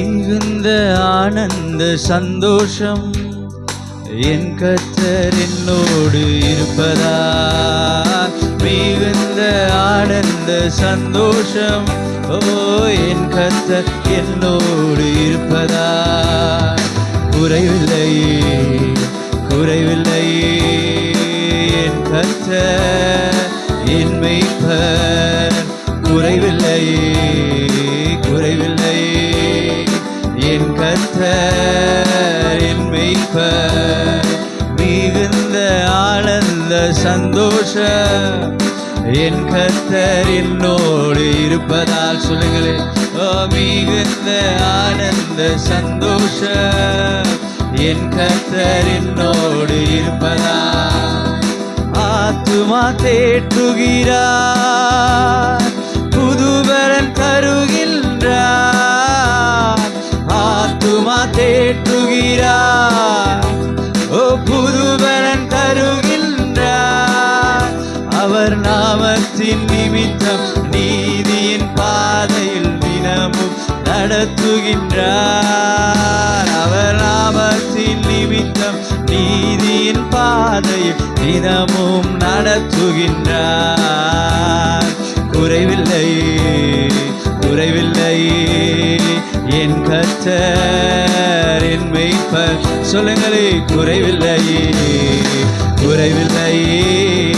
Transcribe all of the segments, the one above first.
மிகுந்த ஆனந்த சந்தோஷம் என் கத்தர் என்னோடு இருப்பதா மிகுந்த ஆனந்த சந்தோஷம் ஓ என் கத்தர் என்னோடு இருப்பதா குறைவில்லையே குறைவில்லையே என் கத்தர் என் மெய்ப்பர் குறைவில்லையே. என் கத்தர் என் மெய்ப்பர் மிகுந்த ஆனந்த சந்தோஷ என் கத்தர் என்னோடு இருப்பதால் சொல்லுங்களேன் மிகுந்த ஆனந்த சந்தோஷ என் கத்தர் என்னோடு இருப்பதால் ஆத்துமா தேற்றுகிறார். புதுவரன் தருகின்றார் அவர் நாமத்தின் நிமித்தம் நீதியின் பாதையில் தினமும் நடத்துகின்றார். அவர் நாமத்தின் நிமித்தம் நீதியின் பாதையில் தினமும் நடத்துகின்றார். குறைவில்லை குறைவில்லை என் கத்தர் என் மெய்ப்பர். சொல்லுங்களே குறைவில்லை குறைவில்லையே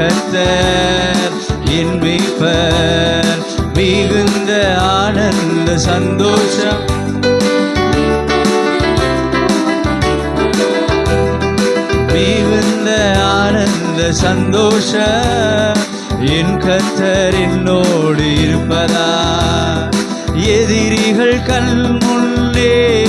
கத்தர் என் மிகுந்த ஆனந்த சந்தோஷம். மிகுந்த ஆனந்த சந்தோஷம். என் கத்தர் என்னோடு இருப்பதா? எதிரிகள் கண் முன்னே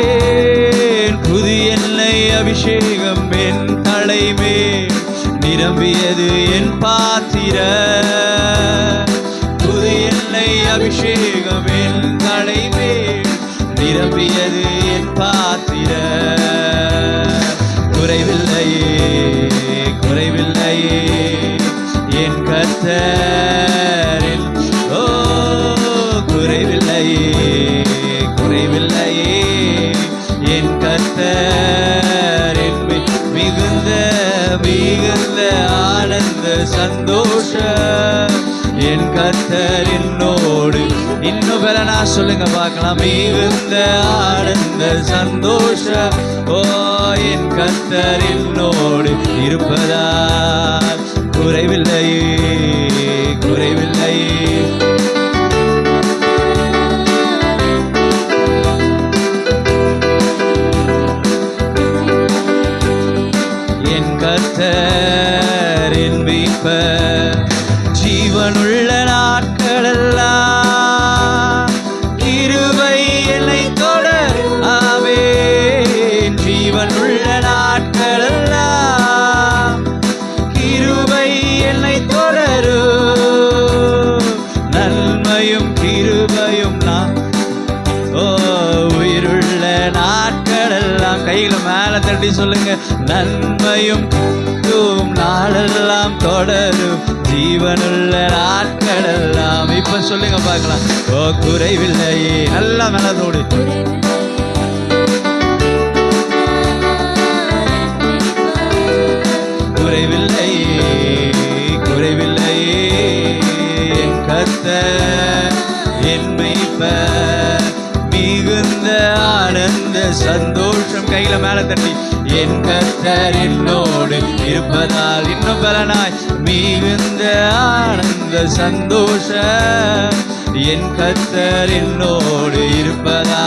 ஆமேன் புது எண்ணெய் அபிஷேகம் என் தலைமே நிரம்பியது என் பாத்திர. புது எண்ணெய் அபிஷேகம் என் தலைமே நிரம்பியது என் பாத்திர. குறைவில்லையே குறைவில்லையே என் கத்தரில் ஓ குறைவில்லையே குறைவில்லை. மிகுந்த மிகுந்த ஆனந்த சந்தோஷ என் கத்தர் என்னோடு. இன்னும் பலனா சொல்லுங்க பார்க்கலாம். மிகுந்த ஆனந்த சந்தோஷ ஓ என் கத்தர் என்னோடு இருப்பதா? ஜீவனுள்ள நாட்களெல்லாம் இருவை என்னை தொடர். ஆவே ஜீவனுள்ள சொல்லுங்க. நன்மையும் கிருபையும் நாளெல்லாம் தொடரும். ஜீவனுள்ள நாட்களெல்லாம் இப்ப சொல்லுங்க பார்க்கலாம். ஓ குறைவில்லையே. நல்லா மனதோடு குறைவில்லையே குறைவில்லையே. என் கர்த்தர் என் மிகுந்த ஆனந்த சந்தோஷம் கையில மேல தட்டி. என் கத்தர் என்னோடு இருப்பதால் இன்னும் பலனாய் மிகுந்த ஆனந்த சந்தோஷ என் கத்தர் என்னோடு இருப்பதா